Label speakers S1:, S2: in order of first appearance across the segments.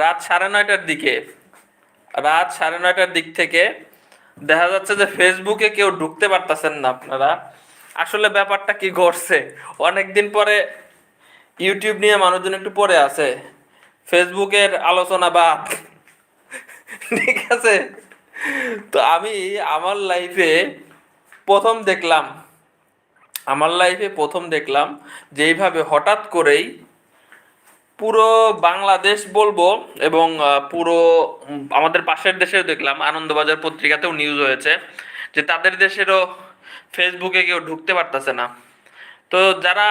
S1: রাত সাড়ে নয়টার দিকে। রাত সাড়ে নয়টার দিক থেকে দেখা যাচ্ছে যে ফেসবুকে কেউ ঢুকতে পারতেছেন না আপনারা। আসলে ব্যাপারটা কি ঘটছে? অনেকদিন পরে ইউটিউব নিয়ে মানুষজন একটু পরে আছে। ফেসবুকের আলোচনা বাদ। ঠিক আছে? তো আমি আমার লাইফে প্রথম দেখলাম, আমার লাইফে প্রথম দেখলাম যে এইভাবে হঠাৎ করেই পুরো বাংলাদেশ বলব এবং পুরো আমাদের পাশের দেশেও দেখলাম, আনন্দবাজার পত্রিকাতেও নিউজ হয়েছে যে তাদের দেশেরও ফেসবুকে কেউ ঢুকতে পারতেছে না। তো যারা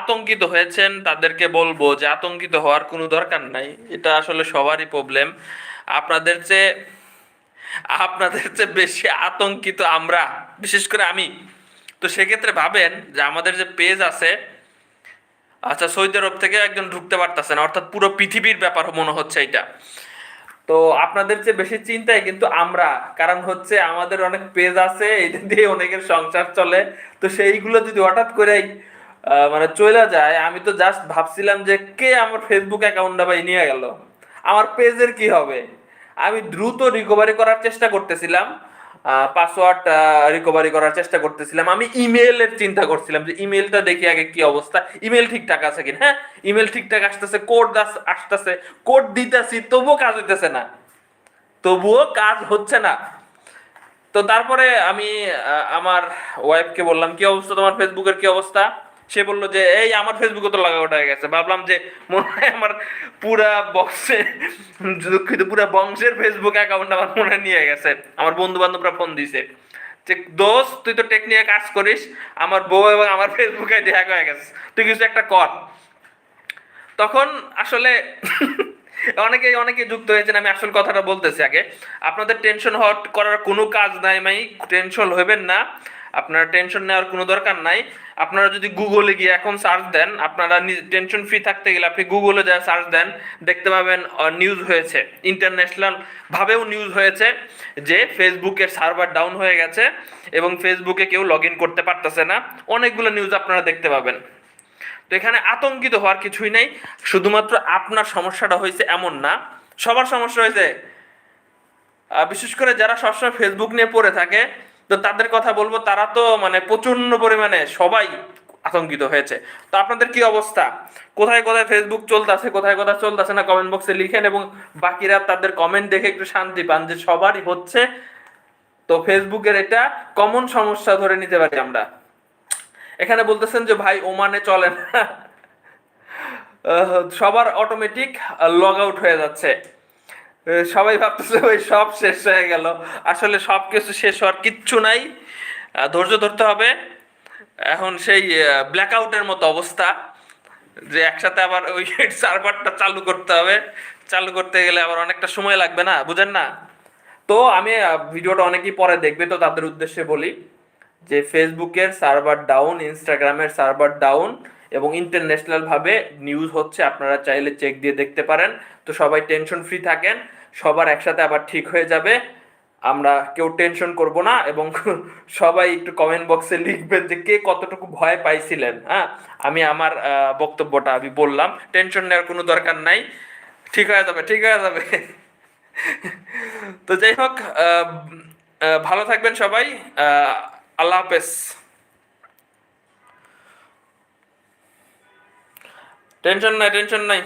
S1: আতঙ্কিত হয়েছেন, তাদেরকে বলব যে আতঙ্কিত হওয়ার কোনো দরকার নাই। এটা আসলে সবারই প্রবলেম আপনাদের চেয়ে আপনাদের চেয়ে বেশি আতঙ্কিত আমরা, বিশেষ করে আমি। তো সেক্ষেত্রে ভাবেন যে আমাদের যে পেজ আছে আচ্ছা সৌদি আরব থেকে একজন ঢুকতে পারতেছে না, অর্থাৎ পুরো পৃথিবীর ব্যাপার মনে হচ্ছে এটা তো আপনাদের চেয়ে বেশি চিন্তায় কিন্তু আমরা, কারণ হচ্ছে আমাদের অনেক পেজ আছে এটা দিয়ে অনেকের সংসার চলে। তো সেইগুলো যদি হঠাৎ করে মানে চলে যায়, আমি তো জাস্ট ভাবছিলাম যে কে আমার ফেসবুক অ্যাকাউন্টটা ভাই নিয়ে গেল? আমার পেজের কি হবে? আমি দ্রুত রিকভারি করার চেষ্টা করতেছিলাম। পাসওয়ার্ড রিকভারি করার চেষ্টা করতেছিলাম। আমি ইমেলের চিন্তা করছিলাম যে ইমেলটা দেখি আগে কি অবস্থা। ইমেল ঠিকঠাক আছে কিনা হ্যাঁ? ইমেল ঠিকঠাক আসতেছে কোড আসতেছে। কোড দিতেছি, তবুও কাজ হইতেছে না। তবুও কাজ হচ্ছে না। তো তারপরে আমি আমার ওয়াইফকে বললাম, কি অবস্থা তোমার? ফেসবুকের কি অবস্থা? সে বলল যে, এই আমার ফেসবুকে তো লাগা ওঠা গেছে। ভাবলাম যে, মনে হয় আমার পুরা বক্সে, দুঃখিত, পুরা বংশের ফেসবুক অ্যাকাউন্ট আমার মনে নিয়ে গেছে। আমার বন্ধু বান্ধবরা ফোন দিছে। যে, দোস্ত, তুই তো টেক নিয়ে কাজ করিস, আমার বউ এবং আমার ফেসবুক হয়ে গেছে। তুই কিছু একটা কর। তখন আসলে অনেকে অনেকে যুক্ত হয়েছেন, আমি আসল কথাটা বলতেছি আগে। আপনাদের টেনশন হওয়ার করার কোনো কাজ নাই, মাই টেনশন হবেন না। আপনারা টেনশন নেওয়ার কোনো দরকার নাই। আপনারা যদি গুগলে গিয়ে এখন সার্চ দেন, আপনারা টেনশন ফ্রি থাকতে গেলে আপনি গুগলে যা সার্চ দেন, দেখতে পাবেন নিউজ হয়েছে। ইন্টারন্যাশনাল ভাবেও নিউজ হয়েছে যে ফেসবুকের সার্ভার ডাউন হয়ে গেছে এবং ফেসবুকে কেউ লগ ইন করতে পারতেছে না। অনেকগুলো নিউজ আপনারা দেখতে পাবেন। তো এখানে আতঙ্কিত হওয়ার কিছুই নাই। শুধুমাত্র আপনার সমস্যাটা হয়েছে এমন না। সবার সমস্যা হয়েছে বিশেষ করে যারা সবসময় ফেসবুক নিয়ে পড়ে থাকে তো তাদের কথা বলব, তারা তো মানে প্রচণ্ড পরিমাণে সবাই আতঙ্কিত হয়েছে। তো আপনাদের কি অবস্থা? কোথায় কোথায় ফেসবুক চলতেছে, কোথায় কোথায় চলতেছে না কমেন্ট বক্সে লিখেন এবং বাকিরা তাদের কমেন্ট দেখে একটু শান্তি পান যে সবারই হচ্ছে। তো ফেসবুকের এটা কমন সমস্যা ধরে নিতে পারি আমরা। এখানে বলতেছেন যে, ভাই, ওমানে চলে না। সবার অটোমেটিক লগ আউট হয়ে যাচ্ছে। সবাই ভাবতেছে, ওই সব শেষ হয়ে গেল। আসলে সব কিছু শেষ হওয়ার কিচ্ছু নাই। ধৈর্য ধরতে হবে। এখন সেই ব্ল্যাক আউটের মতো অবস্থা যে একসাথে আবার ওই সার্ভারটা চালু করতে হবে। চালু করতে গেলে আবার অনেকটা সময় লাগবে না, বুঝেন না? তো আমি ভিডিওটা অনেকেই পরে দেখবে, তো তাদের উদ্দেশ্যে বলি যে ফেসবুকের সার্ভার ডাউন ইনস্টাগ্রামের সার্ভার ডাউন এবং ইন্টারন্যাশনাল ভাবে নিউজ হচ্ছে, আপনারা চাইলে চেক দিয়ে দেখতে পারেন। তো সবাই টেনশন ফ্রি থাকেন, সবার একসাথে আবার ঠিক হয়ে যাবে। আমরা কেউ টেনশন করব না এবং সবাই একটু কমেন্ট বক্সে লিখবেন যে কে কতটুকু ভয় পাইছিলেন হ্যাঁ? আমি আমার বক্তব্যটা আমি বললাম। টেনশন নেওয়ার কোনো দরকার নাই। ঠিক হয়ে যাবে, ঠিক হয়ে যাবে। তো যাই হোক ভালো থাকবেন সবাই। আল্লাহ হাফেজ। টেনশন নাই টেনশন নাই